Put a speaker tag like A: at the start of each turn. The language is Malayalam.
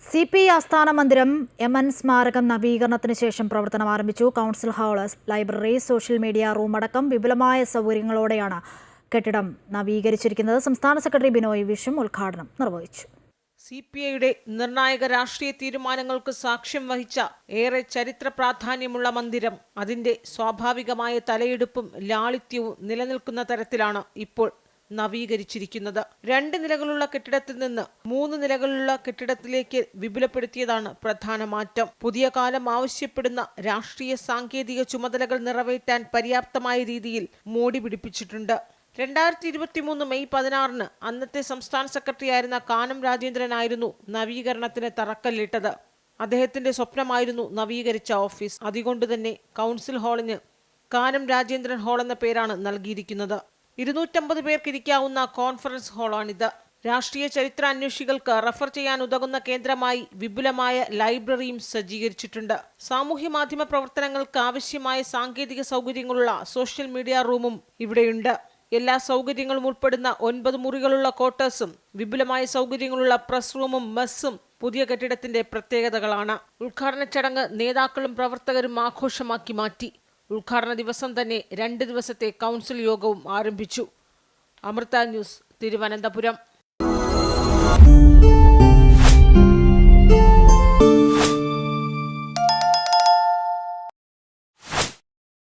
A: സി പി ആസ്ഥാന മന്ദിരം എം എൻ സ്മാരകം നവീകരണത്തിന് ശേഷം പ്രവർത്തനം ആരംഭിച്ചു. Council hall library social media room അടക്കം വിപുലമായ സൗകര്യങ്ങളോടെയാണ് കെട്ടിടം നവീകരിച്ചിരിക്കുന്നത്. സംസ്ഥാന സെക്രട്ടറി ബിനോയ് വിഷം ഉദ്ഘാടനം നിർവഹിച്ചു.
B: സി പി ഐയുടെ നിർണായക രാഷ്ട്രീയ തീരുമാനങ്ങൾക്ക് സാക്ഷ്യം വഹിച്ച ഏറെ ചരിത്ര പ്രാധാന്യമുള്ള മന്ദിരം. അതിന്റെ സ്വാഭാവികമായ തലയെടുപ്പും ലാളിത്യവും നിലനിൽക്കുന്ന തരത്തിലാണ് ഇപ്പോൾ നവീകരിച്ചിരിക്കുന്നത്. രണ്ട് നിലകളുള്ള കെട്ടിടത്തിൽ നിന്ന് മൂന്ന് നിലകളുള്ള കെട്ടിടത്തിലേക്ക് വിപുലപ്പെടുത്തിയതാണ് പ്രധാന മാറ്റം. പുതിയ കാലം ആവശ്യപ്പെടുന്ന രാഷ്ട്രീയ സാങ്കേതിക ചുമതലകൾ നിറവേറ്റാൻ പര്യാപ്തമായ രീതിയിൽ മോടി പിടിപ്പിച്ചിട്ടുണ്ട്. രണ്ടായിരത്തി ഇരുപത്തി മൂന്ന് മെയ് പതിനാറിന് അന്നത്തെ സംസ്ഥാന സെക്രട്ടറിയായിരുന്ന കാനം രാജേന്ദ്രനായിരുന്നു നവീകരണത്തിന് തറക്കല്ലിട്ടത്. അദ്ദേഹത്തിന്റെ സ്വപ്നമായിരുന്നു നവീകരിച്ച ഓഫീസ്. അതുകൊണ്ട് തന്നെ കൗൺസിൽ ഹാളിന് കാനം രാജേന്ദ്രൻ ഹാൾ എന്ന പേരാണ് നൽകിയിരിക്കുന്നത്. ഇരുന്നൂറ്റമ്പത് പേർക്കിരിക്കാവുന്ന കോൺഫറൻസ് ഹാളാണിത്. രാഷ്ട്രീയ ചരിത്ര അന്വേഷികൾക്ക് റഫർ ചെയ്യാൻ ഉതകുന്ന കേന്ദ്രമായി വിപുലമായ ലൈബ്രറിയും സജ്ജീകരിച്ചിട്ടുണ്ട്. സാമൂഹ്യ മാധ്യമ പ്രവർത്തനങ്ങൾക്ക് ആവശ്യമായ സാങ്കേതിക സൗകര്യങ്ങളുള്ള സോഷ്യൽ മീഡിയ റൂമും ഇവിടെയുണ്ട്. എല്ലാ സൗകര്യങ്ങളും ഉൾപ്പെടുന്ന ഒൻപത് മുറികളുള്ള ക്വാർട്ടേഴ്സും വിപുലമായ സൗകര്യങ്ങളുള്ള പ്രസ് റൂമും മെസ്സും പുതിയ കെട്ടിടത്തിന്റെ പ്രത്യേകതകളാണ്. ഉദ്ഘാടന ചടങ്ങ് നേതാക്കളും പ്രവർത്തകരും ആഘോഷമാക്കി മാറ്റി. ഉദ്ഘാടന ദിവസം തന്നെ രണ്ട് ദിവസത്തെ കൗൺസിൽ യോഗവും ആരംഭിച്ചു. അമൃത ന്യൂസ് തിരുവനന്തപുരം.